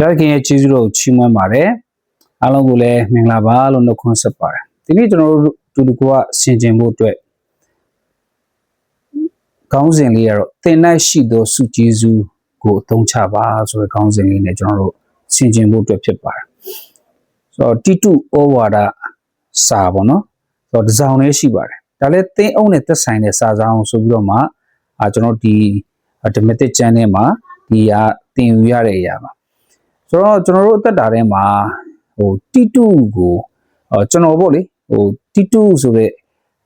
ဘုရားခင်ရဲ့ကျေးဇူးတော်ကိုချီးမွမ်းပါတယ်အားလုံးကိုလည်းမင်္ဂလာပါလို့နှုတ်ခွန်းဆက်ပါတယ်ဒီနေ့ကျွန်တော်တို့တူတူကဆင်ခြင်ဖို့အတွက်ခေါင်းစဉ်လေးကတော့သင်၌ရှိသောစုကျေးဇူးကိုအသုံးချပါဆိုတဲ့ခေါင်းစဉ်လေးနဲ့ကျွန်တော်တို့ဆင်ခြင်ဖို့အတွက်ဖြစ်ပါတယ်ဆိုတော့တိတုဩဝါဒစာပေါ့နော်ဆိုတော့တစ်စောင်လေးရှိပါတယ်ဒါလည်းသင်အုပ်နဲ့သက်ဆိုင်တဲ့စာဆောင်ဆိုပြီးတော့မှအာကျွန်တော်ဒီ automatic channel မှာဒီဟာသင်ယူရတဲ့အရာပါ ဆိုတော့ကျွန်တော်တို့အသက်တာထဲမှာဟိုတိတုကိုအော်ကျွန်တော်ပေါ့လေဟိုတိတုဆိုတဲ့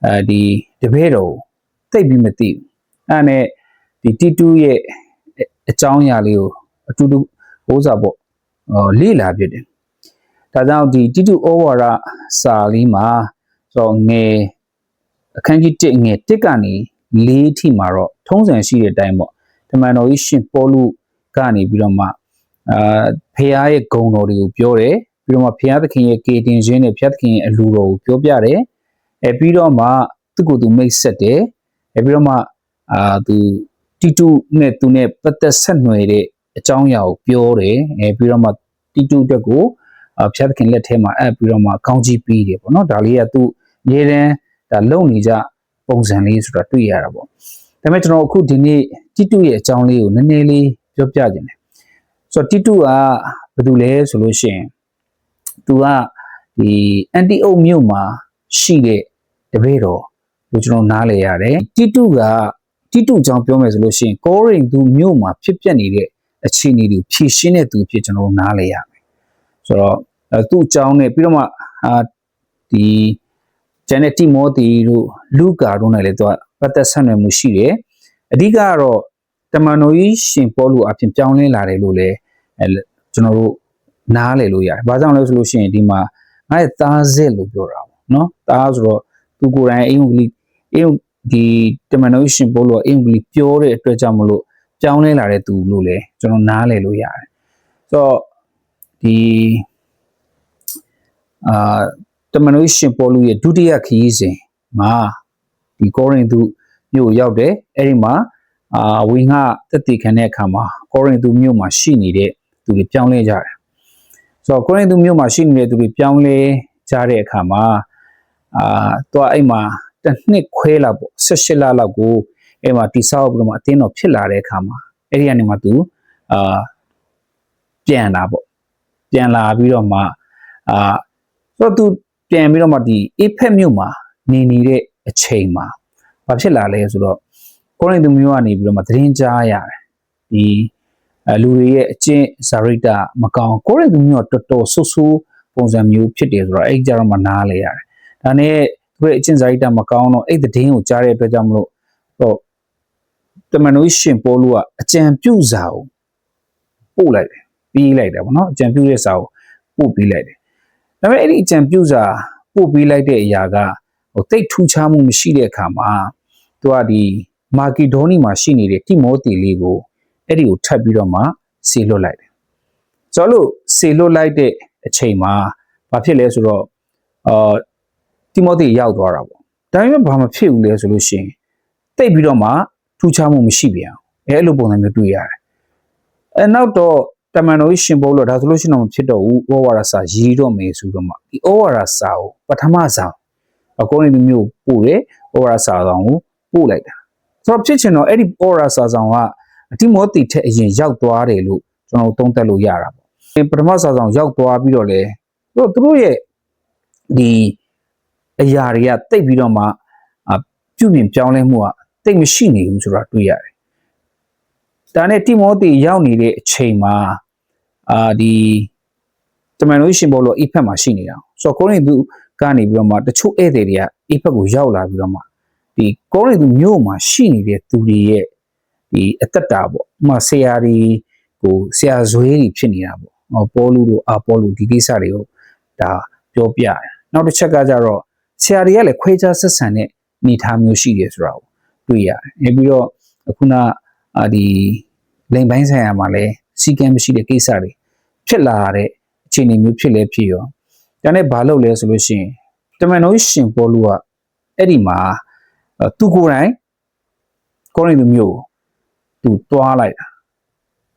အဲဒီတပည့်တော်ကိုသိပ်ပြီးမသိဘူးအဲ့ဒါနဲ့ဒီတိတုရဲ့အကြောင်းအရာလေးကိုအတူတူဟိုးစားပေါ့ဟောလေ့လာဖြစ်တယ်ဒါကြောင့်ဒီတိတုဩဝါဒစာလေးမှာဆိုတော့ငယ်အခန်းကြီး1ငယ်1ကနေ4ထိမှာတော့ထုံးစံရှိတဲ့အတိုင်းပေါ့တမန်တော်ကြီးရှင်ပေါလုကနေပြီးတော့မှအာ ဖခင်ရဲ့ဂုဏ်တော်တွေကိုပြောတယ်ပြီးတော့မှဖခင်သခင်ရဲ့ကေတင်ခြင်းနဲ့ဖခင်သခင်ရဲ့အလူတော်ကိုပြောပြတယ်အဲပြီးတော့မှသူ့ကိုယ်သူမိတ်ဆက်တယ်အဲပြီးတော့မှအာသူတီတူနဲ့သူနဲ့ပတ်သက်ဆက်နွယ်တဲ့အကြောင်းအရာကိုပြောတယ်အဲပြီးတော့မှတီတူအတွက်ကိုအာဖခင်သခင်လက်ထဲမှာအပ်ပြီးတော့မှကောင်းကြီးပေးတယ်ပေါ့နော်ဒါလေးကသူရေတန်းဒါလုံနေကြပုံစံလေးဆိုတာတွေ့ရတာပေါ့ဒါပေမဲ့ကျွန်တော်အခုဒီနေ့တီတူရဲ့အကြောင်းလေးကိုနည်းနည်းလေးပြောပြခြင်းတယ် ဆိုတော့တီတူကဘာလို့လဲဆိုလို့ရှိရင်သူကဒီအန်တီအုတ်မြို့မှာရှိတဲ့တပည့်တော်လို့ကျွန်တော်နားလည်ရတယ်တီတူကတီတူအကြောင်းပြောမယ်ဆိုလို့ရှိရင်ကောရင်သူမြို့မှာဖြစ်ပျက်နေတဲ့အခြေအနေတွေဖြည့်ရှင်းတဲ့သူဖြစ်ကျွန်တော်နားလည်ရမယ်ဆိုတော့အဲသူ့အကြောင်းနဲ့ပြီးတော့မှအာဒီကျန်တဲ့တိမောသီတို့လူကာတို့နဲ့လည်းသူကပတ်သက်ဆက်နွယ်မှုရှိတယ်အဓိကကတော့တမန်တော်ကြီးရှင်ပေါလုအဖြစ်ပြောင်းလဲလာတယ်လို့လည်း အဲကျွန်တော်တို့နားလည်လို့ရတယ်။ဘာကြောင့်လဲဆိုလို့ရှိရင်ဒီမှာငါရဲ့သားစစ်လို့ပြောတာပေါ့နော်။သားဆိုတော့သူကိုယ်တိုင်အင်္ဂလိပ်အင်ဒီတမန်တော်ကြီးရှင်ပေါလုကအင်္ဂလိပ်ပြောတဲ့အတွက်ကြောင့်မလို့ပြောင်းလဲလာတဲ့သူလို့လည်းကျွန်တော်နားလည်လို့ရတယ်။ဆိုတော့ဒီအာတမန်တော်ကြီးရှင်ပေါလုရဲ့ဒုတိယခရီးစဉ်မှာဒီကောရိန္သုမြို့ရောက်တယ်။အဲ့ဒီမှာအာဝင်းကတက်တည်ခံတဲ့အခါမှာကောရိန္သုမြို့မှာရှိနေတဲ့ သူတွေပြောင်းလဲကြတယ်။ဆိုတော့ကောရိန္သုမြို့မှာရှိနေတဲ့သူတွေပြောင်းလဲကြတဲ့အခါမှာအာတော့အဲ့မှာတစ်နှစ်ခွဲလောက်ပေါ့18လလောက်ကိုအဲ့မှာတိဆောက်ပြီးတော့မှအတင်းတော်ဖြစ်လာတဲ့အခါမှာအဲ့ဒီကနေမှသူအာပြန်လာပေါ့ပြန်လာပြီးတော့မှအာဆိုတော့သူပြန်ပြီးတော့မှဒီအေဖက်မြို့မှာနေနေတဲ့အချိန်မှာဘာဖြစ်လာလဲဆိုတော့ကိုရိန္သုမြို့ကနေပြီးတော့မှသတင်းကြားရတယ်ဒီအဲ လူတွေရဲ့အကျင့်ဇာရိတမကောင်းကိုရိန္သုမြို့ကတော်တော်ဆူဆူပုံစံမျိုးဖြစ်တယ်ဆိုတော့အဲ့ကြတော့မှနားလေရတယ်ဒါနဲ့သူရဲ့အကျင့်ဇာရိတမကောင်းတော့အဲ့သတင်းကိုကြားတဲ့အတွက်ကြောင့်မလို့တော့တမန်တော်ရှင်ပေါလုကအကြံပြုစာကိုပို့လိုက်တယ်ပြီးလိုက်တယ်ဗောနော်အကြံပြုတဲ့စာကိုပို့ပြီးလိုက်တယ်ဒါပေမဲ့အဲ့ဒီအကြံပြုစာပို့ပြီးလိုက်တဲ့အရာကဟိုတိတ်ထူးခြားမှုမရှိတဲ့အခါမှာသူကဒီမာကီဒိုနီမှာရှိနေတဲ့တိမောသီလေးကို အဲ့ဒီကိုထပ်ပြီးတော့မှဆေလွတ်လိုက်တယ်။ဆိုတော့ဆေလွတ်လိုက်တဲ့အချိန်မှာဘာဖြစ်လဲဆိုတော့အာတိမောသီရောက်သွားတာပေါ့။ဒါပေမဲ့ဘာမှဖြစ်ဘူးလဲဆိုလို့ရှိရင်တိတ်ပြီးတော့မှထူးခြားမှုမရှိပြန်အောင်။အဲအဲ့လိုပုံစံမျိုးတွေ့ရတယ်။အဲနောက်တော့တမန်တော်ရှင်ဘုလို့ဒါဆိုလို့ရှိရင်တော့မဖြစ်တော့ဘူးဩဝါဒစာရေးတော့မယ်ဆိုတော့မှဒီဩဝါဒစာကိုပထမဆောင်အကောင်းနေမျိုးပို့တယ်ဩဝါဒစာဆောင်ကိုပို့လိုက်တာဆိုတော့ဖြစ်ချင်တော့အဲ့ဒီဩဝါဒစာဆောင်ကအ တိမောတိထက်အရင်ရောက်သွားတယ်လို့ကျွန်တော်သုံးသပ်လို့ရတာပေါ့ဒီပထမစာဆောင်ရောက်သွားပြီးတော့လေသူတို့သူတို့ရဲ့ဒီအရာတွေကတိတ်ပြီးတော့မှအပြုပြင်ပြောင်းလဲမှုကတိတ်မရှိနေဘူးဆိုတာတွေ့ရတယ်ဒါနဲ့တိမောသေရောက်နေတဲ့အချိန်မှာအာဒီတမန်တော်ရှင်ဘောလို့အိဖက်မှာရှိနေတာဆိုတော့ကိုရိန္သုကနေပြီးတော့မှတချို့ဧည့်သည်တွေကအိဖက်ကိုရောက်လာပြီးတော့မှဒီကိုရိန္သုမြို့မှာရှိနေတဲ့သူတွေရဲ့ ဒီအသက်တာပေါ့ဥပမာဆရာတွေကိုဆရာဇွဲတွေဖြစ်နေတာပေါ့ဟောပေါလုတို့အာပေါလုဒီကိစ္စတွေကိုဒါပြောပြတယ်နောက်တစ်ချက်ကကြတော့ဆရာတွေကလည်းခွဲခြားဆက်ဆံတဲ့အနေအထားမျိုးရှိတယ်ဆိုတာကိုတွေ့ရတယ်။ပြီးတော့ခုနအာဒီလိမ်ပိုင်းဆိုင်ရာမှာလည်းစီကံမရှိတဲ့ကိစ္စတွေဖြစ်လာတဲ့အခြေအနေမျိုးဖြစ်လဲဖြစ်ရောဒါနဲ့ဘာလုပ်လဲဆိုလို့ရှိရင်တမန်တော်ရှင်ပေါ်လူကအဲ့ဒီမှာသူကိုယ်တိုင်ကောရိန္သုမြို့ သူတွားလိုက်တာ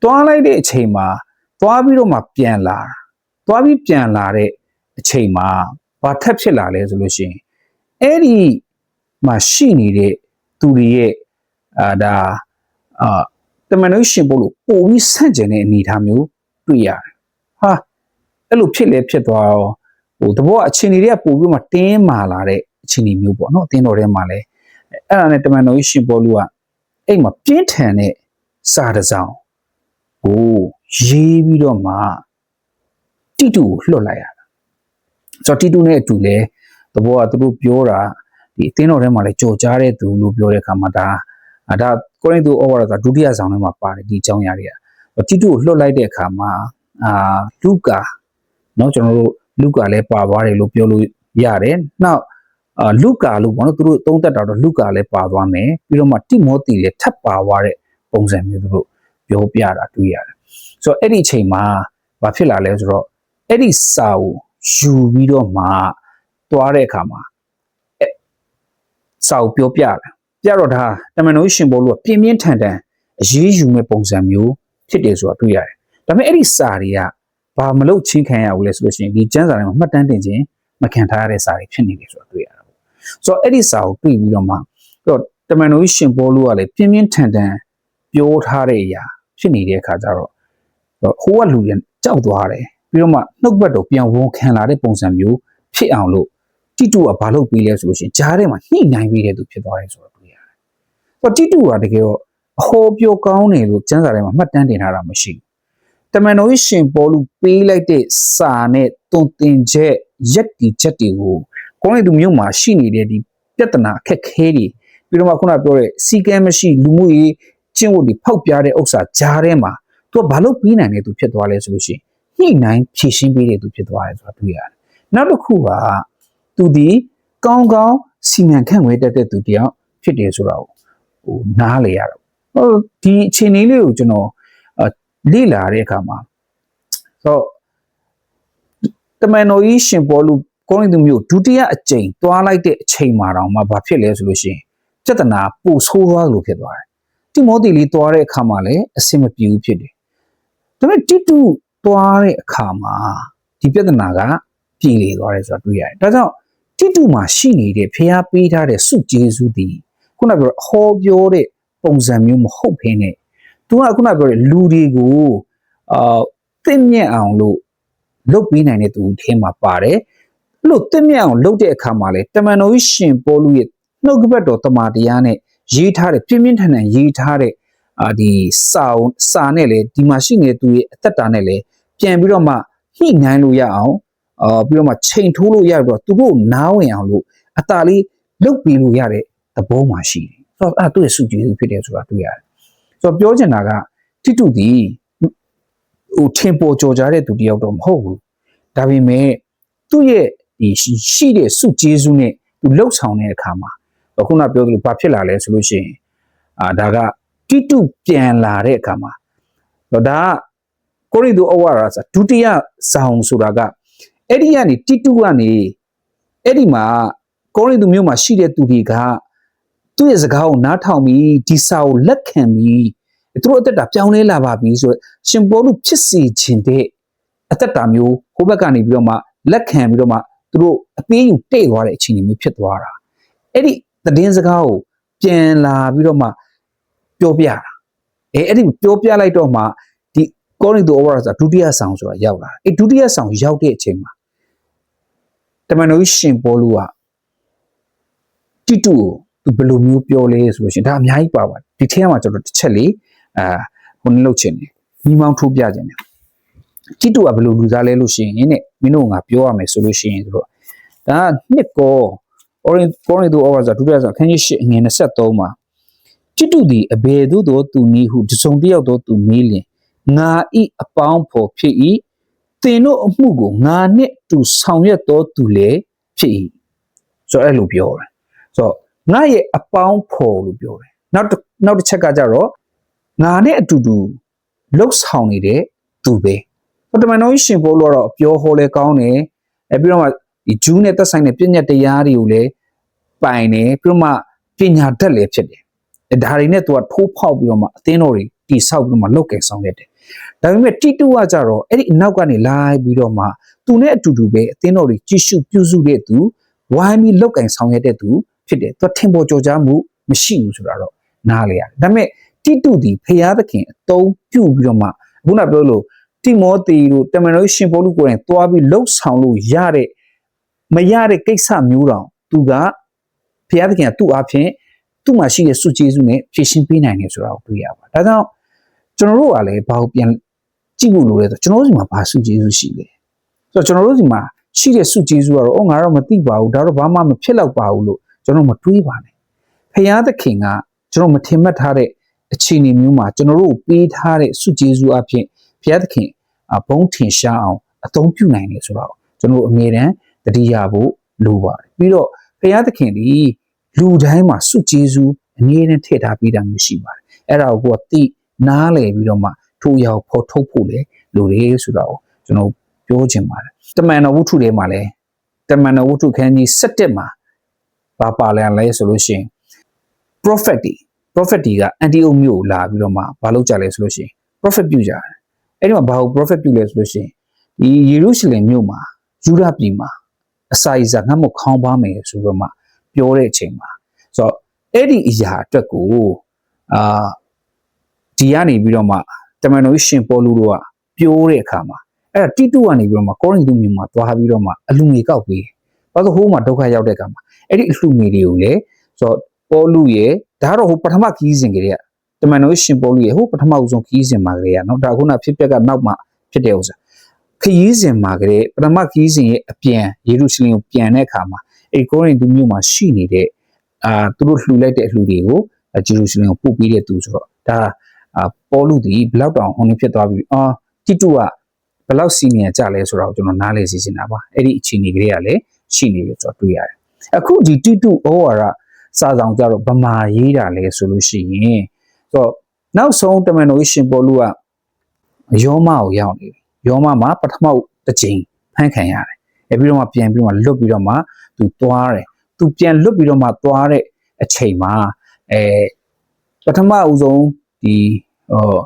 တွားလိုက်တဲ့အချိန်မှာသွားပြီးတော့မှပြန်လာတာသွားပြီးပြန်လာတဲ့အချိန်မှာဘာထက်ဖြစ်လာလဲဆိုလို့ရှိရင်အဲ့ဒီမှာရှိနေတဲ့သူတွေရဲ့အာဒါအာတမန်တော်ရှင်ပို့လို့ပို့ပြီးဆန့်ကျင်တဲ့အနေအထားမျိုးတွေ့ရတယ်ဟာအဲ့လိုဖြစ်လဲဖြစ်သွားတော့ဟိုတဘောအချိန်တွေကပို့ပြီးမှတင်းမာလာတဲ့အချိန်တွေမျိုးပေါ့နော်အတင်းတော်ထဲမှာလဲအဲ့ဒါနဲ့တမန်တော်ရှင်ပို့လို့က အဲ့မှာပြင်းထန်တဲ့စာတစ်စောင်ကိုရေးပြီးတော့မှတိတူကိုလွှတ်လိုက်ရတာဆိုတော့တိတူနဲ့အတူလဲတဘောကသူတို့ပြောတာဒီအတင်းတော်ထဲမှာလဲကြော်ကြားတဲ့သူလို့ပြောတဲ့အခါမှာဒါအာဒါကိုရိန္သုဩဝါဒစာဒုတိယဆောင်ထဲမှာပါတယ်ဒီအကြောင်းအရာတွေကတိတူကိုလွှတ်လိုက်တဲ့အခါမှာအာလူကာเนาะကျွန်တော်တို့လူကာလည်းပါသွားတယ်လို့ပြောလို့ရတယ်နောက် အာလူကာလို့ပေါ့နော်သူတို့သုံးသက်တာတော့လူကာလည်းပါသွားမယ်ပြီးတော့မှတိမောသီလည်းထပ်ပါသွားတဲ့ပုံစံမျိုးသူတို့ပြောပြတာတွေ့ရတယ်ဆိုတော့အဲ့ဒီအချိန်မှာဘာဖြစ်လာလဲဆိုတော့အဲ့ဒီစာကိုယူပြီးတော့မှသွားတဲ့အခါမှာအဲ့စာကိုပြောပြတာပြတော့ဒါတမန်တော်ရှင်ဘောလို့ပြင်းပြင်းထန်ထန်အရေးယူမဲ့ပုံစံမျိုးဖြစ်တယ်ဆိုတာတွေ့ရတယ်ဒါပေမဲ့အဲ့ဒီစာတွေကဘာမလို့ချင်းခံရဘူးလဲဆိုလို့ရှိရင်ဒီကျမ်းစာတွေမှာမှတ်တမ်းတင်ခြင်းမခံထားရတဲ့စာတွေဖြစ်နေတယ်ဆိုတာတွေ့ရတာပေါ့ ဆိုတော့အဲ့ဒီစာကိုတွေ့ပြီးတော့မှတော့တမန်တော်ရှင်ဘောလို့ကလည်းပြင်းပြင်းထန်ထန်ပြောထားတဲ့အရာဖြစ်နေတဲ့အခါကျတော့ဟိုကလူတွေကြောက်သွားတယ်ပြီးတော့မှနှုတ်ဘက်တော့ပြန်ဝန်ခံလာတဲ့ပုံစံမျိုးဖြစ်အောင်လို့တိတူကဘာလုပ်ပြီးလဲဆိုလို့ရှိရင်ဂျားထဲမှာညှိနှိုင်းပြီးတဲ့သူဖြစ်သွားတယ်ဆိုတော့တွေ့ရတယ်။ဟောတိတူကတကယ်တော့အဟောပြောကောင်းတယ်လို့ကျမ်းစာထဲမှာမှတ်တမ်းတင်ထားတာမရှိဘူး။တမန်တော်ကြီးရှင်ပေါ်လူပေးလိုက်တဲ့စာနဲ့တုံတင်ချက်ရက်တီချက်တွေကို ကိုယ်နဲ့သူမျိုးမှာရှိနေတဲ့ဒီပြဿနာအခက်ခဲတွေပြီးတော့မှခုနပြောတဲ့စီကဲမရှိလူမှုရေးကျင့်ဝတ်တွေဖောက်ပြတဲ့ဥစ္စာဂျားထဲမှာသူကဘာလို့ပြီးနိုင်တဲ့သူဖြစ်သွားလဲဆိုလို့ရှိရင်ညှိနှိုင်းဖြည့်ရှင်းပေးတဲ့သူဖြစ်သွားတယ်ဆိုတာတွေ့ရတယ်။နောက်တစ်ခုကသူဒီကောင်းကောင်းစီမံခန့်ခွဲတတ်တဲ့သူတယောက်ဖြစ်တယ်ဆိုတာကိုဟိုနားလေရတော့ဟိုဒီအခြေအနေလေးကိုကျွန်တော်လေ့လာတဲ့အခါမှာဆိုတမန်တော်ကြီးရှင်ပေါ်လူ ကောင်းတဲ့သူမျိုးဒုတိယအကြိမ်တွားလိုက်တဲ့အချိန်မှာတော့မှဘာဖြစ်လဲဆိုလို့ရှိရင်ပြဿနာပိုဆိုးသွားလို့ဖြစ်သွားတယ်တိမောသေလေးတွားတဲ့အခါမှာလည်းအဆင်မပြေဘူးဖြစ်တယ်ဒါပေမဲ့တိတုတွားတဲ့အခါမှာဒီပြဿနာကပြည်လေသွားတယ်ဆိုတာတွေ့ရတယ်ဒါကြောင့်တိတုမှာရှိနေတဲ့ဖျားပေးထားတဲ့စုကျေးဇူးဒီခုနကပြောဟောပြောတဲ့ပုံစံမျိုးမဟုတ်ဘဲနဲ့သူကခုနပြောတဲ့လူတွေကိုအာသိမြင့်အောင်လို့လုပ်ပေးနိုင်တဲ့သူအထင်းမှာပါတယ် အဲ့လို့သိမြင့်အောင်လုပ်တဲ့အခါမှာလေတမန်တော်ကြီးရှင်ပေါ်လူရဲ့နှုတ်ကပတ်တော်တမန်တရားနဲ့ရေးထားတဲ့ပြင်းပြင်းထန်ထန်ရေးထားတဲ့အာဒီစာစာနဲ့လေဒီမှာရှိနေတဲ့သူရဲ့အသက်တာနဲ့လေပြန်ပြီးတော့မှညှိနှိုင်းလို့ရအောင်အာပြီးတော့မှချိန်ထိုးလို့ရပြီးတော့သူတို့နားဝင်အောင်လို့အတားလေးလုတ်ပြီးလို့ရတဲ့သဘောမှရှိတယ်ဆိုတော့အဲ့ဒါသူ့ရဲ့စုကြည်စုဖြစ်တယ်ဆိုတာတွေ့ရတယ်ဆိုတော့ပြောချင်တာကတိတုဒီဟိုထင်ပေါ်ကြော်ကြတဲ့သူတယောက်တော့မဟုတ်ဘူးဒါပေမဲ့သူ့ရဲ့ ဒီရှိတဲ့စုကျေးဇူးနဲ့သူလှုပ်ဆောင်တဲ့အခါမှာခုနပြောသလိုဘာဖြစ်လာလဲဆိုလို့ရှိရင်အာဒါကတိတုပြန်လာတဲ့အခါမှာတော့ဒါကကိုရိန္သုဩဝါဒစာဒုတိယဆောင်ဆိုတာကအဲ့ဒီကနေတိတုကနေအဲ့ဒီမှာကိုရိန္သုမြို့မှာရှိတဲ့သူတွေကသူ့ရဲ့စကားကိုနားထောင်ပြီးဒီစာကိုလက်ခံပြီးသူတို့အသက်တာပြောင်းလဲလာပါပြီဆိုတော့ရှင်ပေါလုဖြစ်စီခြင်းတဲ့အသက်တာမျိုးဟိုဘက်ကနေပြီးတော့မှလက်ခံပြီးတော့မှ သူတို့အပေးယူတဲ့သွားတဲ့အခြေအနေမျိုးဖြစ်သွားတာအဲ့ဒီသတင်းစကားကိုပြန်လာပြီးတော့မှပြောပြတာအဲအဲ့ဒီပြောပြလိုက်တော့မှဒီကောရိန္သုဩဝါဒစာဒုတိယဆောင်ဆိုတာရောက်လာအဲဒုတိယဆောင်ရောက်တဲ့အချိန်မှာတမန်တော်ရှင်ပေါလုကတိတုကိုသူဘယ်လိုမျိုးပြောလဲဆိုလို့ရှိရင်ဒါအများကြီးပါပါတယ်ဒီထဲမှာကျွန်တော်တစ်ချက်လေးအာဟိုနှလုတ်ချင်တယ်ညီမောင်းထိုးပြခြင်းတယ် တိတုကဘယ်လိုလူသားလဲလို့ရှိရင်တဲ့မင်းတို့ကပြောရမယ်ဆိုလို့ရှိရင်တို့ဒါကနှစ်ကော Orin Corin တို့ over ဆိုဒုတိယဆိုခန်းကြီး8ငွေ23မှာတိတုသည်အဘယ်သို့သောသူနည်းဟုတစုံတစ်ယောက်သောသူမေးလျင်ငါဤအပေါင်းဖော်ဖြစ်၏သင်တို့အမှုကိုငါနှင့်တူဆောင်ရွက်သောသူလည်းဖြစ်၏ဆိုတော့အဲ့လိုပြောတယ်ဆိုတော့ငါရဲ့အပေါင်းဖော်လို့ပြောတယ်နောက်နောက်တစ်ချက်ကကြတော့ငါနဲ့အတူတူလှုပ်ဆောင်နေတဲ့သူပဲ ဟိုတမန်တော်ရှင်ပိုးလို့တော့ပြောဟောလဲကောင်းတယ်အဲပြီးတော့မှဒီဂျူးနဲ့သက်ဆိုင်တဲ့ပြည့်ညတ်တရားတွေကိုလည်းပိုင်တယ်ပြီးတော့မှပညာတတ်လည်းဖြစ်တယ်အဲဒါတွေနဲ့သူကထိုးဖောက်ပြီးတော့မှအသင်းတော်တွေတိဆောက်ပြီးတော့မှလောက်ကင်ဆောင်ရတယ်ဒါပေမဲ့တိတုကကြတော့အဲ့ဒီအနောက်ကနေလိုက်ပြီးတော့မှသူနဲ့အတူတူပဲအသင်းတော်တွေကြည့်ရှုပြုစုတဲ့သူဝိုင်းပြီးလောက်ကင်ဆောင်ရတဲ့သူဖြစ်တယ်သူကထင်ပေါ်ကြော်ကြားမှုမရှိဘူးဆိုတာတော့နားလေရတယ်ဒါပေမဲ့တိတုဒီဖျားသခင်အတုံးပြုတ်ပြီးတော့မှခုနပြောလို့ တိမောသေတို့တမန်တော်ရှင်ပေါလုကိုယ်တိုင်သွားပြီးလှုပ်ဆောင်လို့ရတဲ့မရတဲ့ကိစ္စမျိုးတောင်သူကဖျားသခင်ကသူ့အဖြစ်သူ့မှာရှိတဲ့စုကျေးဇူးနဲ့ဖြည့်ရှင်းပေးနိုင်တယ်ဆိုတာကိုတွေ့ရပါဒါကြောင့်ကျွန်တော်တို့ကလည်းဘာကိုပြန်ကြည့်ဖို့လိုလဲဆိုကျွန်တော်တို့ဒီမှာဘာစုကျေးဇူးရှိလဲဆိုတော့ကျွန်တော်တို့ဒီမှာရှိတဲ့စုကျေးဇူးကတော့အော်ငါတော့မသိပါဘူးဒါတော့ဘာမှမဖြစ်တော့ပါဘူးလို့ကျွန်တော်မတွေးပါနဲ့ဖျားသခင်ကကျွန်တော်မထင်မှတ်ထားတဲ့အခြေအနေမျိုးမှာကျွန်တော်တို့ပေးထားတဲ့စုကျေးဇူးအဖြစ် ဘုရားသခင်အဘုံထင်ရှားအောင်အသုံးပြုနိုင်တယ်ဆိုတော့ကျွန်တော်တို့အမြဲတမ်းတတိယဖို့လိုပါတယ်ပြီးတော့ဘုရားသခင်ဒီလူတိုင်းမှာစုကျေးဇူးအမြဲတမ်းထည့်ထားပေးတာမျိုးရှိပါတယ်အဲ့ဒါကိုကိုယ်ကသိနားလည်ပြီးတော့မှထိုအရာကိုဖော်ထုတ်ဖို့လေလိုတယ်ဆိုတော့ကျွန်တော်ပြောချင်ပါတယ်တမန်တော်ဝုဒ္ဓထဲမှာလဲတမန်တော်ဝုဒ္ဓခန်းကြီး7မှာဘာပါလဲလဲဆိုလို့ရှိရင် prophet တွေ prophet တွေကအန်တီအိုမြို့ကိုလာပြီးတော့မှဘာလုပ်ကြလဲဆိုလို့ရှိရင် prophet ပြုကြတယ် အဲ့ဒီမှာဘာကို prophet ပြုလဲဆိုလို့ရှိရင်ဒီယေရုရှလင်မြို့မှာယူဒပြည်မှာအစာရစာငတ်မခေါင်းပါမယ်ဆိုတော့မှပြောတဲ့အချိန်မှာဆိုတော့အဲ့ဒီအရာအတွက်ကိုအာဒီကနေပြီးတော့မှတမန်တော်ရှင်ပေါလုတို့ကပြောတဲ့အခါမှာအဲ့ဒါတိတုကနေပြီးတော့မှကောရိန္သုမြို့မှာသွားပြီးတော့မှအလူငွေကောက်ပေးတယ်ဘာလို့ဟိုးမှာဒုက္ခရောက်တဲ့အခါမှာအဲ့ဒီအလူငွေတွေကိုလေဆိုတော့ပေါလုရဲ့ဒါကတော့ဟိုပထမခီးစဉ်ကလေးက တမန်တော်ရှင်ပေါလုရဲ့ဟိုပထမဦးဆုံးခီးစဉ်မှာကလေးကနော်ဒါခုနဖြစ်ပျက်ကနောက်မှဖြစ်တဲ့ဥစ္စာခီးစဉ်မှာကလေးပထမခီးစဉ်ရဲ့အပြန်ယေရုရှလင်ကိုပြန်တဲ့အခါမှာအဲ့ကောရိန္သုမြို့မှာရှိနေတဲ့အာသူတို့လှူလိုက်တဲ့အလှူတွေကိုဂျေရုရှလင်ကိုပို့ပေးတဲ့သူဆိုတော့ဒါအာပေါလုဒီဘလောက်တောင်ဟိုနေဖြစ်သွားပြီအာတိတုကဘလောက်စီနီယာကြလဲဆိုတော့ကျွန်တော်နားလေစီနေတာပါအဲ့ဒီအခြေအနေကလေးကလည်းရှိနေပြီဆိုတော့တွေ့ရတယ်အခုဒီတိတုဩဝါဒစာဆောင်ကြတော့ဗမာရေးတာလဲဆိုလို့ရှိရင်ဆို တော့နောက်ဆုံးတမန်တော်ရှင်ပေါလုကယောမကိုရောက်နေတယ်ယောမမှာပထမတစ်ချိန်ဖန်ခံရတယ်အဲပြီးတော့မှပြန်ပြီးတော့မှလွတ်ပြီးတော့မှသူသွားတယ်သူပြန်လွတ်ပြီးတော့မှသွားတဲ့အချိန်မှာအဲပထမဦးဆုံးဒီဟော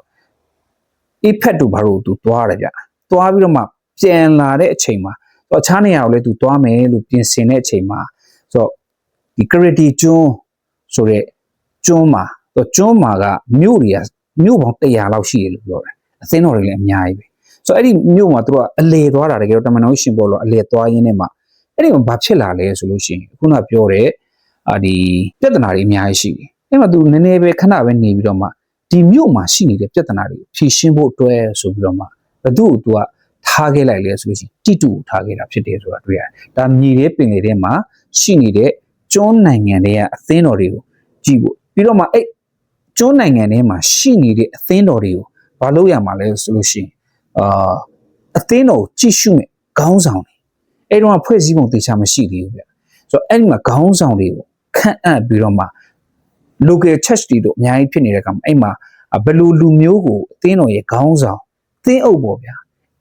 အဖက်တို့ဘာလို့သူသွားတယ်ဗျသွားပြီးတော့မှပြန်လာတဲ့အချိန်မှာတော့အခြားနေရာကိုလည်းသူသွားမယ်လို့ပြင်ဆင်တဲ့အချိန်မှာဆိုတော့ဒီ credit ကျွန်းဆိုတဲ့ကျွန်းမှာ တော့ကျွန်းမှာကမြို့တွေကမြို့ပေါင်း100လောက်ရှိတယ်လို့ပြောတယ်အသင်းတော်တွေလည်းအများကြီးပဲဆိုတော့အဲ့ဒီမြို့မှာသူတို့ကအလေသွားတာတကယ်တော့တမန်တော်ရှင်ပေါ်လို့အလေသွားရင်းနဲ့မှအဲ့ဒီမှာဘာဖြစ်လာလဲဆိုလို့ရှိရင်ခုနပြောတဲ့အာဒီပြဿနာတွေအများကြီးရှိတယ်အဲ့မှာသူနည်းနည်းပဲခဏပဲနေပြီးတော့မှဒီမြို့မှာရှိနေတဲ့ပြဿနာတွေကိုဖြေရှင်းဖို့အတွက်ဆိုပြီးတော့မှဘသူ့ကိုသူကထားခဲ့လိုက်လဲဆိုလို့ရှိရင်တိတုကိုထားခဲ့တာဖြစ်တယ်ဆိုတာတွေ့ရတယ်ဒါမြေတဲ့ပင်လေထဲမှာရှိနေတဲ့ကျွန်းနိုင်ငံတွေကအသင်းတော်တွေကိုကြည့်ဖို့ပြီးတော့မှအဲ့ ကျွန်းနိုင်ငံထဲမှာရှိနေတဲ့အသင်းတော်တွေကိုဘာလို့ရမှာလဲဆိုလို့ရှိရင်အာအသင်းတော်ကိုကြည့်ရှုမဲ့ခေါင်းဆောင်တွေအဲ့တော့ဖွဲ့စည်းပုံတေချာမရှိသေးဘူးဗျဆိုတော့အဲ့ဒီမှာခေါင်းဆောင်တွေကိုခန့်အပ်ပြီးတော့မှ local church တွေတို့အများကြီးဖြစ်နေတဲ့ကမှာအဲ့မှာဘယ်လိုလူမျိုးကိုအသင်းတော်ရဲ့ခေါင်းဆောင်သင်းအုပ်ပေါ့ဗျာ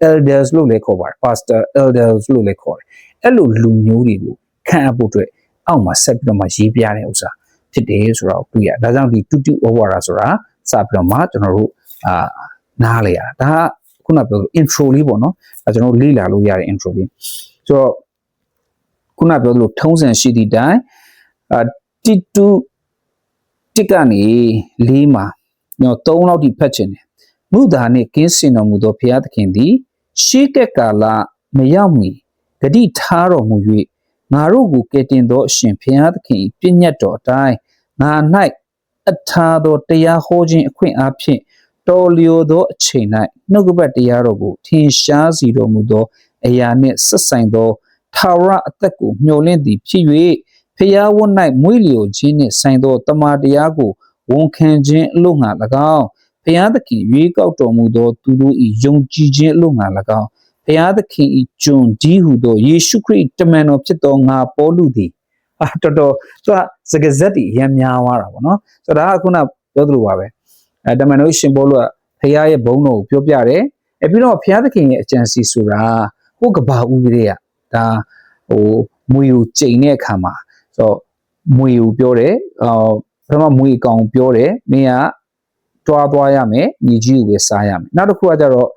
elders လို့လည်းခေါ်ပါတယ် pastor elders လို့လည်းခေါ်တယ်အဲ့လိုလူမျိုးတွေကိုခန့်အပ်ဖို့အတွက်အောက်မှာဆက်ပြီးတော့မှရေးပြတဲ့ဥစ္စာ ဖြစ်တယ်ဆိုတော့တွေ့ရဒါကြောင့်ဒီတူတူ over ဆိုတာစပြီးတော့မှကျွန်တော်တို့အာနားလေရတာဒါကခုနပြောလို့ intro လေးပေါ့နော်အဲကျွန်တော်တို့လေ့လာလို့ရတဲ့ intro လေးဆိုတော့ခုနပြောလို့ထုံးစံရှိသည့်တိုင်အာတီတူတစ်ကနေလေးမှာညော3လောက်ထိဖတ်ချင်တယ်မုသာနှင့်ကင်းစင်တော်မူသောဘုရားသခင်သည်ရှေးကက်ကာလမရောက်မီဂတိထားတော်မူ၍ ငါတို့ကိုကယ်တင်သောအရှင်ဘုရားသခင်ပြည့်ညတ်တော်အတိုင်းငါ၌အထာသောတရားဟောခြင်းအခွင့်အားဖြင့်တော်လျော်သောအချိန်၌နှုတ်ကပတ်တရားတော်ကိုထင်ရှားစီတော်မူသောအရာနှင့်ဆက်ဆိုင်သောထာဝရအသက်ကိုမျှော်လင့်သည်ဖြစ်၍ဖျားဝတ်၌မွေးလျော်ခြင်းနှင့်ဆိုင်သောတမန်တရားကိုဝန်ခံခြင်းအလို့ငါ၎င်းဖျားသခင်ရွေးကောက်တော်မူသောသူတို့၏ယုံကြည်ခြင်းအလို့ငါ၎င်း ဖျားသခင်၏ကျွန်ဒီဟုသောယေရှုခရစ်တမန်တော်ဖြစ်သောငါပေါလုသည်အာတော်တော်သူကစကားဇက်တီရမ်းများသွားတာပေါ့နော်ဆိုတော့ဒါကခုနပြောသလိုပါပဲအဲတမန်တော်ရှင်ပေါလုကဖျားရဲ့ဘုန်းတော်ကိုပြောပြတယ်အဲပြီးတော့ဖျားသခင်ရဲ့အကြံစီဆိုတာဟိုကဘာဦးကလေးကဒါဟိုမွေကိုချိန်တဲ့အခါမှာဆိုတော့မွေကိုပြောတယ်အော်ပထမမွေကောင်ပြောတယ်မင်းကဒကြွားသွားရမယ်ညီကြီးကိုပဲစားရမယ်နောက်တစ်ခုကကြတော့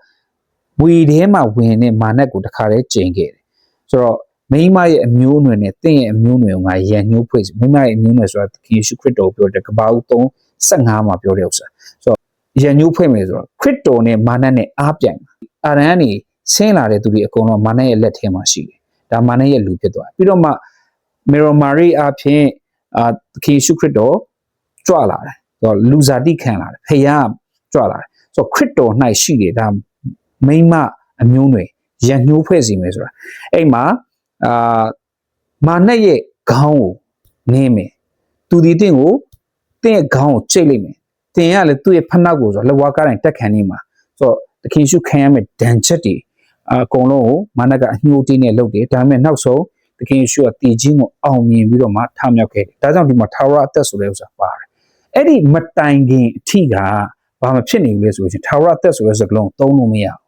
ဝီထဲမှာဝင်တဲ့မာနက်ကိုတခါတည်းကျင်ခဲ့တယ်ဆိုတော့မိန်းမရဲ့အမျိုးအနွယ်နဲ့တင့်ရဲ့အမျိုးအနွယ်ကိုငါရန်ညှိုးဖွင့်မိန်းမရဲ့အမျိုးအနွယ်ဆိုတာသခင်ယေရှုခရစ်တော်ကိုပြောတဲ့ကပ္ပဦး315မှာပြောတဲ့ဥစ္စာဆိုတော့ရန်ညှိုးဖွင့်မယ်ဆိုတော့ခရစ်တော်နဲ့မာနက်နဲ့အားပြိုင်အာရန်ကနေဆင်းလာတဲ့သူတွေအကုန်လုံးမာနက်ရဲ့လက်ထဲမှာရှိတယ်ဒါမာနက်ရဲ့လူဖြစ်သွားတယ်ပြီးတော့မှမေရိုမာရီအဖြစ်အာသခင်ယေရှုခရစ်တော်ကြွလာတယ်ဆိုတော့လူစားတိခံလာတယ်ဖခင်ကြွလာတယ်ဆိုတော့ခရစ်တော်၌ရှိတယ်ဒါ မိန်းမအမျိုးတွေရန်ညှိုးဖွဲ့စီမယ်ဆိုတာအဲ့မှာအာမာနက်ရဲ့ခေါင်းကိုနင်းမယ်သူဒီတင့်ကိုတင့်ရဲ့ခေါင်းကိုချိတ်လိုက်မယ်တင်ရလေသူ့ရဲ့ဖနှောက်ကိုဆိုတော့လက်ဝါးကားတိုင်းတက်ခံနေမှာဆိုတော့သခင်ရှုခံရမယ်ဒဏ်ချက်တွေအကုန်လုံးကိုမာနက်ကအညှိုးတင်းနဲ့လုပ်တယ်ဒါပေမဲ့နောက်ဆုံးသခင်ယေရှုကတည်ခြင်းကိုအောင်မြင်ပြီးတော့မှထမြောက်ခဲ့တယ်ဒါကြောင့်ဒီမှာထာဝရအသက်ဆိုတဲ့ဥစ္စာပါတယ်အဲ့ဒီမတိုင်ခင်အထိကဘာမှဖြစ်နေဘူးလေဆိုရင်ထာဝရအသက်ဆိုတဲ့စကားလုံးသုံးလို့မရဘူး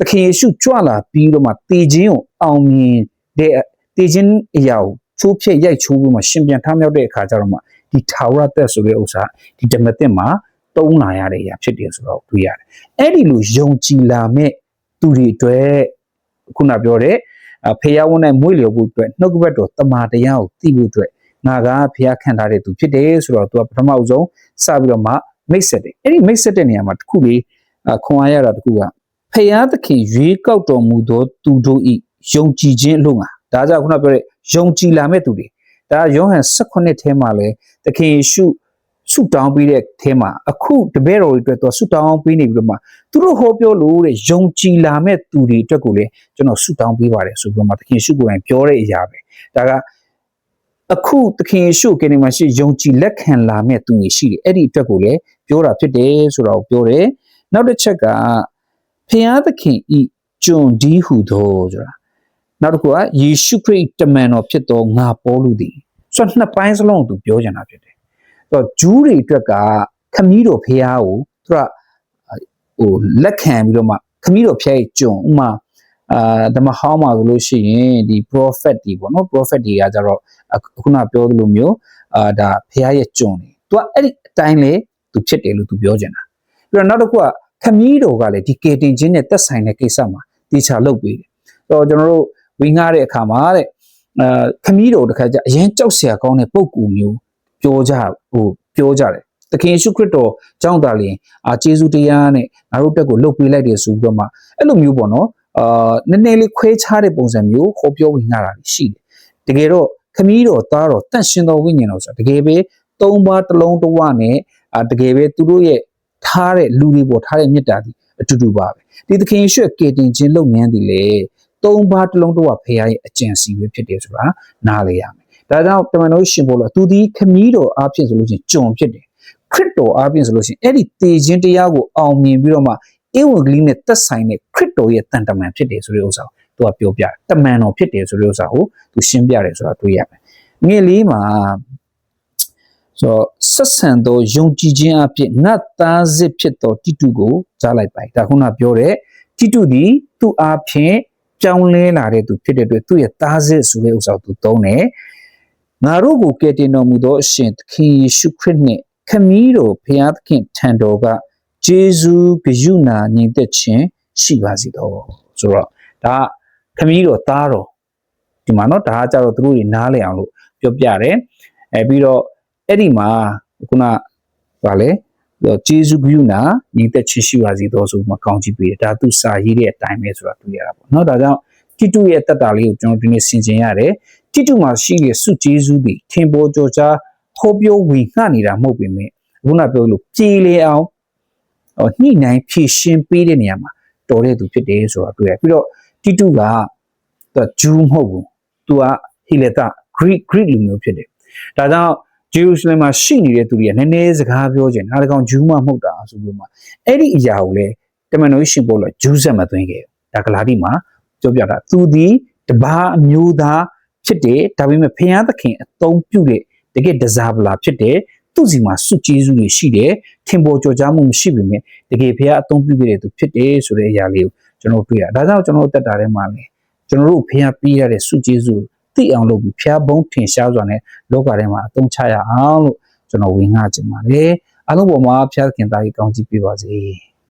သခင်ယေရှုကြွလာပြီးတော့မှတည်ခြင်းကိုအောင်မြင်တဲ့တည်ခြင်းအရာကိုချိုးဖြစ်ရိုက်ချိုးပြီးမှရှင်ပြန်ထမြောက်တဲ့အခါကျတော့မှဒီထာဝရအသက်ဆိုတဲ့ဥစ္စာဒီဓမ္မသစ်မှာတုံးလာရတဲ့အရာဖြစ်တယ်ဆိုတော့တွေ့ရတယ်အဲ့ဒီလိုယုံကြည်လာမဲ့သူတွေအတွက်ခုနပြောတဲ့ဖေယဝန်းနဲ့မွေးလျော်ဖို့အတွက်နှုတ်ကပတ်တော်တမာတရားကိုသိဖို့အတွက်ငါကဖေယခံထားတဲ့သူဖြစ်တယ်ဆိုတော့သူကပထမအဆုံးစပြီးတော့မှမိတ်ဆက်တယ်အဲ့ဒီမိတ်ဆက်တဲ့နေရာမှာတစ်ခုလေးခွန်အားရတာတစ်ခုက ဖေယသခင်ရွေးကောက်တော်မူသောသူတို့ဤယုံကြည်ခြင်းအလို့ငါဒါကြောင့်ခုနပြောတဲ့ယုံကြည်လာမဲ့သူတွေဒါယောဟန်18ထဲမှာလဲသခင်ယေရှုဆုတောင်းပေးတဲ့အဲမှာအခုတပည့်တော်တွေအတွက်တော့ဆုတောင်းပေးနေပြီးတော့မှသူတို့ဟောပြောလို့တဲ့ယုံကြည်လာမဲ့သူတွေအတွက်ကိုလည်းကျွန်တော်ဆုတောင်းပေးပါတယ်ဆိုပြီးတော့မှသခင်ယေရှုကိုယ်တိုင်ပြောတဲ့အရာပဲဒါကအခုသခင်ယေရှုကိနေမှာရှိယုံကြည်လက်ခံလာမဲ့သူတွေရှိတယ်အဲ့ဒီအတွက်ကိုလည်းပြောတာဖြစ်တယ်ဆိုတော့ပြောတယ်နောက်တစ်ချက်က ဖျားသခင်ဤကျွန်ဒီဟုသောဆိုတာနောက်တစ်ခုကယေရှုခရစ်တမန်တော်ဖြစ်သောငါပေါလုသည်ဆိုတော့နှစ်ပိုင်းစလုံးကိုသူပြောချင်တာဖြစ်တယ်ဆိုတော့ဂျူးတွေအတွက်ကခမည်းတော်ဖျားကိုသူကဟိုလက်ခံပြီးတော့မှခမည်းတော်ဖျားရဲ့ကျွန်ဥမာအာဓမ္မဟောင်းမှာဆိုလို့ရှိရင်ဒီ prophet တွေပေါ့နော် prophet တွေကကြတော့ခုနပြောသလိုမျိုးအာဒါဖျားရဲ့ကျွန်တွေသူကအဲ့ဒီအတိုင်းလေသူဖြစ်တယ်လို့သူပြောချင်တာပြီးတော့နောက်တစ်ခုက ခမီးတော်ကလည်းဒီကေတင်ချင်းနဲ့သက်ဆိုင်တဲ့ကိစ္စမှာတေချာလုပ်ပေးတယ်။အဲ့တော့ကျွန်တော်တို့ဝင်းငှားတဲ့အခါမှာတဲ့အဲခမီးတော်တစ်ခါကျအရင်ကြောက်စရာကောင်းတဲ့ပုံကူမျိုးပြောကြဟိုပြောကြတယ်။သခင်ယေရှုခရစ်တော်ကြောင့်သာလျှင်အာယေရှုတရားနဲ့ငါတို့တက်ကိုလှုပ်ပေးလိုက်တယ်ဆိုပြီးတော့မှအဲ့လိုမျိုးပေါ့နော်အာနည်းနည်းလေးခွဲခြားတဲ့ပုံစံမျိုးခေါ်ပြောဝင်ရတာရှိတယ်။တကယ်တော့ခမီးတော်သားတော်တန့်ရှင်တော်ဝိညာဉ်တော်ဆိုတာတကယ်ပဲသုံးပါးတလုံးတဝနဲ့အာတကယ်ပဲသူတို့ရဲ့ ထားတဲ့လူတွေပေါ်ထားတဲ့မေတ္တာဒီအတူတူပါပဲဒီသခင်ယေရှုရဲ့ကေတင်ခြင်းလုပ်ငန်းဒီလေသုံးပါးတစ်လုံးတစ်ဝဖခင်ရဲ့အကျင့်စီပဲဖြစ်တယ်ဆိုတာနားလေရမယ်ဒါကြောင့်တမန်တော်ရှင်ဘောလို့သူဒီခမည်းတော်အားဖြင့်ဆိုလို့ရှိရင်ကျွန်ဖြစ်တယ်ခရစ်တော်အားဖြင့်ဆိုလို့ရှိရင်အဲ့ဒီတည်ခြင်းတရားကိုအောင်မြင်ပြီးတော့မှဧဝံဂေလိနဲ့သက်ဆိုင်တဲ့ခရစ်တော်ရဲ့တန်တမန်ဖြစ်တယ်ဆိုတဲ့ဥစ္စာကိုသူကပြောပြတယ်တမန်တော်ဖြစ်တယ်ဆိုတဲ့ဥစ္စာကိုသူရှင်းပြတယ်ဆိုတာတွေ့ရမယ်ငယ်လေးမှာဆို ဆက်ဆံသောယုံကြည်ခြင်းအဖြစ်ငတ်သားစစ်ဖြစ်သောတိတုကိုကြားလိုက်ပါဒါခုနပြောတဲ့တိတုဒီသူ့အားဖြင့်ကြောင်းလဲလာတဲ့သူဖြစ်တဲ့အတွက်သူ့ရဲ့သားစစ်ဆိုတဲ့ဥစ္စာကိုသူသုံးတယ်ငါတို့ကိုကယ်တင်တော်မူသောအရှင်သခင်ယေရှုခရစ်နှင့်ခမည်းတော်ဖျားသခင်ထံတော်ကဂျေဇူးဂရုဏာညီသက်ခြင်းရှိပါစေတော့ဆိုတော့ဒါခမည်းတော်သားတော်ဒီမှာเนาะဒါကကြတော့သူတို့တွေနားလည်အောင်လို့ပြောပြတယ်အဲပြီးတော့အဲ့ဒီမှာ ခုနကလည်းကျေးဇူးကရုဏာညီသက်ချင်းရှိပါစေတော်ဆိုမှကောင်းချီးပေးတယ်ဒါသူစာရေးတဲ့အတိုင်းပဲဆိုတာတွေ့ရတာပေါ့နော်ဒါကြောင့်တိတုရဲ့တတ်တာလေးကိုကျွန်တော်ဒီနေ့ဆင်ခြင်ရတယ်တိတုမှာရှိတဲ့စုကျေးဇူးတွေခင်ပေါ်ကြော်ကြားဟောပြောဝေငှနေတာမဟုတ်ပေမဲ့ခုနပြောလို့ကြည်လေအောင်ညှိနှိုင်းဖြည့်ရှင်းပေးတဲ့နေရာမှာတော်တဲ့သူဖြစ်တယ်ဆိုတာတွေ့ရပြီးတော့တိတုကသူကဂျူးမဟုတ်ဘူးသူကဟီလက်တာ Greek Greek လူမျိုးဖြစ်တယ်ဒါကြောင့် ဂျေရုရှလင်မှာရှိနေတဲ့သူတွေကနည်းနည်းစကားပြောခြင်းအားကောင်ဂျူးမမဟုတ်တာဆိုပြီးမှအဲ့ဒီအရာကိုလေတမန်တော်ရှင်ပေါ်လို့ဂျူးဆက်မသွင်းခဲ့ဒါဂလာတိမှာပြောပြတာသူဒီတပါးအမျိုးသားဖြစ်တယ်ဒါပေမဲ့ဖခင်သခင်အသုံးပြုတဲ့တကယ်ဒဇာဗလာဖြစ်တယ်သူစီမှာစုကျေးဇူးတွေရှိတယ်ထင်ပေါ်ကျော်ကြားမှုမရှိပေမဲ့တကယ်ဖခင်အသုံးပြုခဲ့တဲ့သူဖြစ်တယ်ဆိုတဲ့အရာလေးကိုကျွန်တော်တွေ့ရဒါကြောင့်ကျွန်တော်တက်တာထဲမှာလေကျွန်တော်တို့ဖခင်ပေးရတဲ့စုကျေးဇူး သိအောင်လုပ်ပြီးဖျားဘုံထင်ရှားစွာနဲ့လောကထဲမှာအသုံးချရအောင်လို့ကျွန်တော်ဝင်ငှခြင်းပါတယ်အားလုံးပေါ်မှာဖျားခင်သားကြီးကောင်းချီးပေးပါစေ။